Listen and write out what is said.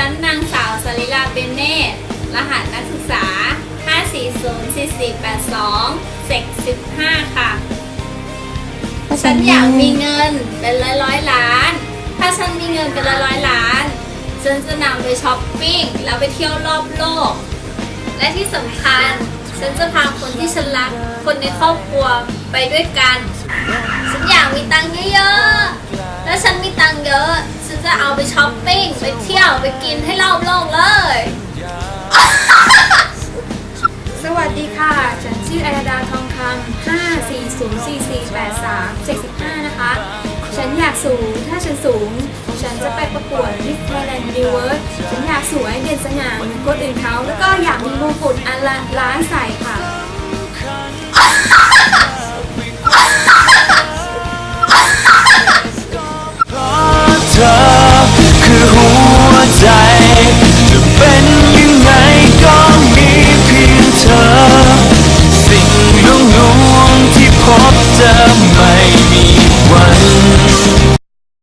ฉันนางสาวสลิลาเบเนตรหัสนักศึกษา 5404482615 ค่ะ ฉันอยากมีเงินเป็นร้อยร้อยล้าน ถ้าฉันมีเงินเป็นร้อยร้อยล้าน ฉันจะนำไปช้อปปิ้งแล้วไปเที่ยวรอบโลก และที่สำคัญ ฉันจะพาคนที่ฉันรัก คนในครอบครัวไปด้วยกัน ฉันอยากมีตังค์เยอะๆ แล้วฉันมีตังค์เยอะ จะเอาไปช้อปปิ้ง ไปเที่ยวไปกินให้รอบโลกเลย สวัสดีค่ะ ฉันชื่ออรดาทองคำ5404483 75 นะคะ ฉันอยากสูง ถ้าฉันสูง ฉันจะไปประกวด Miss Thailand Universe ฉันอยากสวยเด่นสง่าเหมือนคนอื่นเขา แล้วก็อยากมีมงกุฎอันละล้านส่ค่